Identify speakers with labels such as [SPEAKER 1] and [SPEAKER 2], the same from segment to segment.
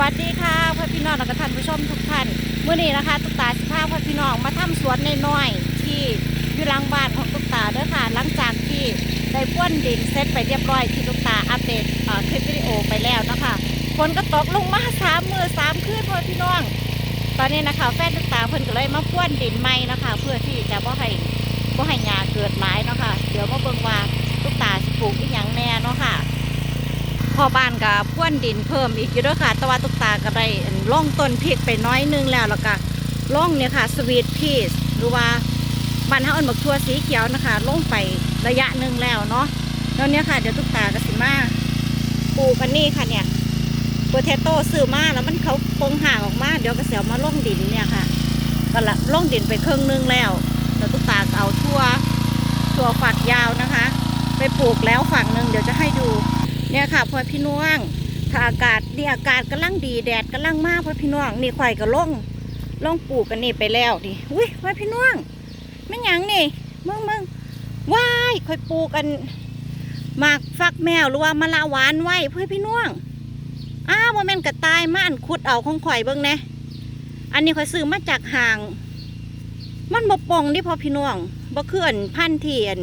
[SPEAKER 1] วัสดีค่ะพ่อพี่น้องและก็ท่านผู้ชมทุกท่านเมื่อนี้นะคะ ตุ๊กตาสิพาเพื่อพี่น้องมาทำสวนน้อยๆที่อยู่หลังบ้านของตุ๊กตาเด้อค่ะหลังจากที่ได้พ่นดินเสร็จไปเรียบร้อยที่ตุ๊กตาอัปเดตอ่อคลิปวิดีโอไปแล้วนะคะฝนก็ตกลงมาสามมือสามคืนพ่อพี่น้อง ตอนนี้นะคะแฟนตุ๊กตาเพิ่นก็เลยมาพ่นดินใหม่นะคะ เพื่อที่จะบ่ให้บ่ให้หญ้าเกิดหลายเนาะค่ะเดี๋ยวมาเบิ่งว่าตุ๊กตาสิปลูกอีหยังแน่เนาะค่ะ พอบ้านกับพ่วนดินเพิ่มอีกอยู่ด้วยค่ะ แต่ว่าตุกตาก็ได้ล่องต้นพริกไปน้อยนึงแล้วแล้วก็ล่องเนี่ยค่ะสวีทพีชหรือว่าบ้านเฮาอิ้นบักทั่วสีเขียวนะคะล่งไประยะหนึ่งแล้วเนาะแล้วเนี่ยค่ะเดี๋ยวตุกตาก็สิมาปลูกอันนี้ค่ะเนี่ยโปเทโต้ซื้อมาแล้วมันเขาปงห่างออกมาเดี๋ยวก็เสียวมาล่องดินเนี่ยค่ะก็ละล่องดินไปครึ่งนึงแล้วแล้วตุกตาก็เอาทั่วทั่วฝักยาวนะคะ ไปปลูกแล้วฝั่งหนึ่งเดี๋ยวจะให้ดู เนี่ยค่ะพ่อพี่น้อง ถ้าอากาศนี่อากาศกำลังดีแดดกำลังมากพ่อพี่น้องนี่ข่อยก็ล่องล่องปลูกกันนี่ไปแล้วดิอุ้ยพ่อพี่น้องไม่หยังนี่มึงมึงว้ายข่อยปลูกกันหมากฟักแมวหรือว่ามะละหวานไว้พ่อพี่น้องอ้าวว่าแม่นกระตายมาอันขุดเอาของข่อยเบิ่งแน่อันนี้ข่อยซื้อมาจากห่าง มันบ่ปองดิพ่อพี่น้องบ่คืออันพันเที่อัน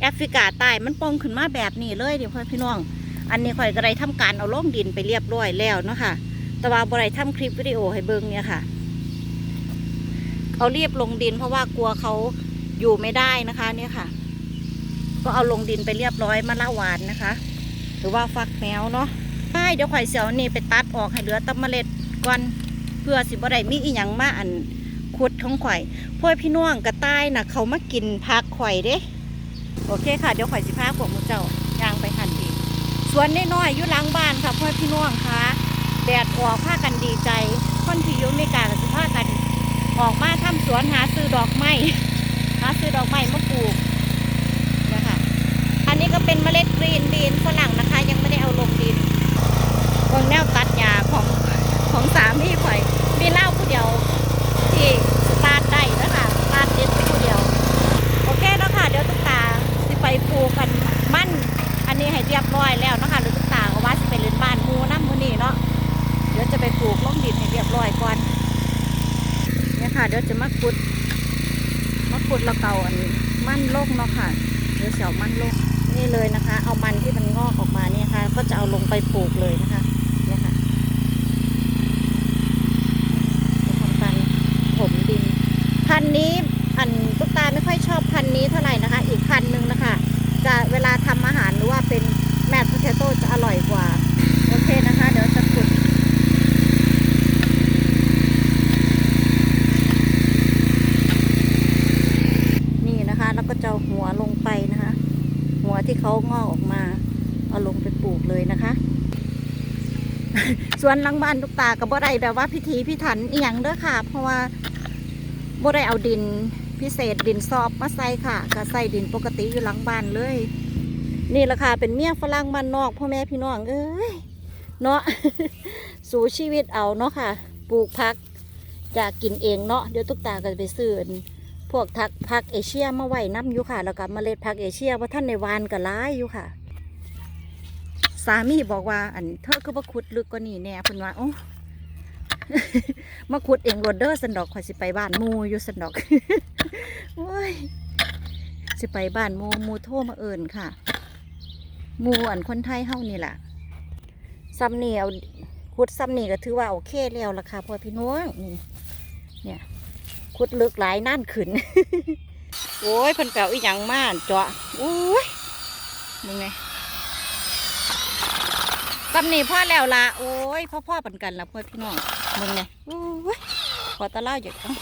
[SPEAKER 1] แอฟริกาใต้มันปองขึ้นมาแบบนี้เลยเดิพ่อพี่น้อง อันนี้ข่อยก็ได้ทำการเอาลงดินไปเรียบร้อยแล้วเนาะค่ะ แต่ว่าบ่ได้ทำคลิปวิดีโอให้เบิ่งเนี่ยค่ะ เอาเรียบลงดินเพราะว่ากลัวเขาอยู่ไม่ได้นะคะเนี่ยค่ะ ก็เอาลงดินไปเรียบร้อยมะละหวานนะคะ หรือว่าฟักแมวเนาะใช่เดี๋ยวข่อยเสียวนี่ไปตัดออกให้เหลือตะเมล็ดก่อนเพื่อสิบ่ได้มีอีหยังมาอันขุดของข่อยพวกพี่น้องกระต่ายน่ะเขามากินผักข่อยเด้ โอเคค่ะ เดี๋ยวข่อยสิพาพวกมูเจ้าย่างไปหันดี สวนน้อยๆอยู่หลังบ้านค่ะพ่อพี่น้องค่ะแดดออกพากันดีใจคนที่อยู่ในกาก็สิพากันออกมาทำสวนหาซื้อดอกไม้หาซื้อดอกไม้มาปลูกนะคะอันนี้ก็เป็นเมล็ดกรีนบีนฝรั่งนะคะ ยังไม่ได้เอาลงดินเบิ่งแนวตัดหญ้าของของสามี เดี๋ยวจะมาขุดมาขุดล้วเก่าอันนี้มั่นโลกเนาะค่ะเดี๋ยวเสียวมั่นโลกนี่เลยนะคะ เอามันที่มันงอกออกมาเนี่ยค่ะ ก็จะเอาลงไปปลูกเลยนะคะเนี่ยค่ะทำการถมดิน พันนี้อันตุ๊กตาไม่ค่อยชอบพันนี้เท่าไหร่นะคะ อีกพันหนึ่งนะคะ จะเวลาทำอาหารหรือว่าเป็นแมทโพเทโต้จะอร่อยกว่าโอเคนะคะเดี๋ยวจะขุดนี่นะคะ แล้วก็จะเอาหัวลงไปนะคะ หั วที่เขางอกออกมา เอาลงไปปลูกเลยนะคะ ส่วนหลังบ้านตุ๊กตากับบ่ได้แบบว่าพิธีพิถันอีหยังเด้อค่ะ เพราะว่าบ่ได้เอาดินพิเศษดินซอบมาใส่ค่ะก็ใส่ดินปกติอยู่หลังบ้านเลย นี่แหละค่ะเป็นเมียฝรั่งบ้านนอกพ่อแม่พี่น้องเอ้ยเนาะสู่ชีวิตเอาเนาะค่ะ ปลูกพักจะกินเองเนาะเดี๋ยวตุ๊กตาก็จะไปซื้อ พวกทักพักเอเชียมาไว้น้ำอยู่ค่ะ แล้วก็เมล็ดพักเอเชียว่าท่านในวานก็ร้ายอยู่ค่ะ สามีบอกว่า อันเธอก็มาขุดลึกกว่านี้แน่เพิ่นว่าโอ้มาขุดเองโรดเดอร์สันดอกข่อยสิไปบ้านมูอยู่สันดอกโอ้ยสิไปบ้านมูมูโทรมาเอิญค่ะ มูอันคนไทยเฮานี่แหละซ้ำนี่เอาขุดซ้ำนี่ก็ถือว่าโอเคแล้วล่ะค่ะพ่อพี่น้องนี่เนี่ย ขุดลึกหลายนั่นขึ้น โอ้ยเพิ่นแปลวอีหยังมาเจาะโอ้ยมึงไงตำหนิพ่อแล้วละโอ้ยพ่อพ่อปันกันละเพื่อนพี่น้องมึงไงโอ้ยขอตะเล่าอยู่ต้อง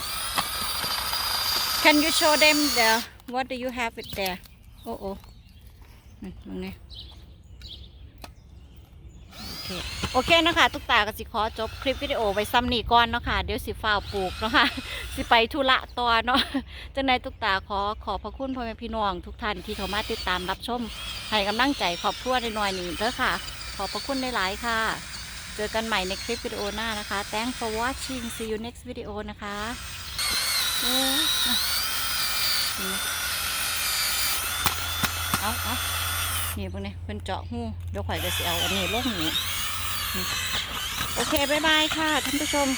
[SPEAKER 1] Can you show them the what do you have it there โอ้โอ้นั่มึงไง เคโอเคนะคะตุ๊กตาก็สิขอจบคลิปวิดีโอไว้ซ้ำนี่ก่อนเนาะค่ะเดี๋ยวสิฟ้าปลูกเนาะค่ะสิไปธุระต่อเนาะจังในตุ๊กตาขอขอบพระคุณพ่อแม่พี่น้องทุกท่านที่เข้ามาติดตามรับชมให้กำลังใจขอบครัวในหน่อยนี้เด้อค่ะ ขอบพระคุณหลายๆค่ะ เจอกันใหม่ในคลิปวิดีโอหน้านะคะ Thanks for watching see you next video นะคะอ้ยอะนี่เอาเอา นี่พวกนี้เป็นเจาะหูเดี๋ยวข่อยจะเสียเอาอันนี้ลงนี่นี่โอเคบ๊ายบายค่ะท่านผู้ชม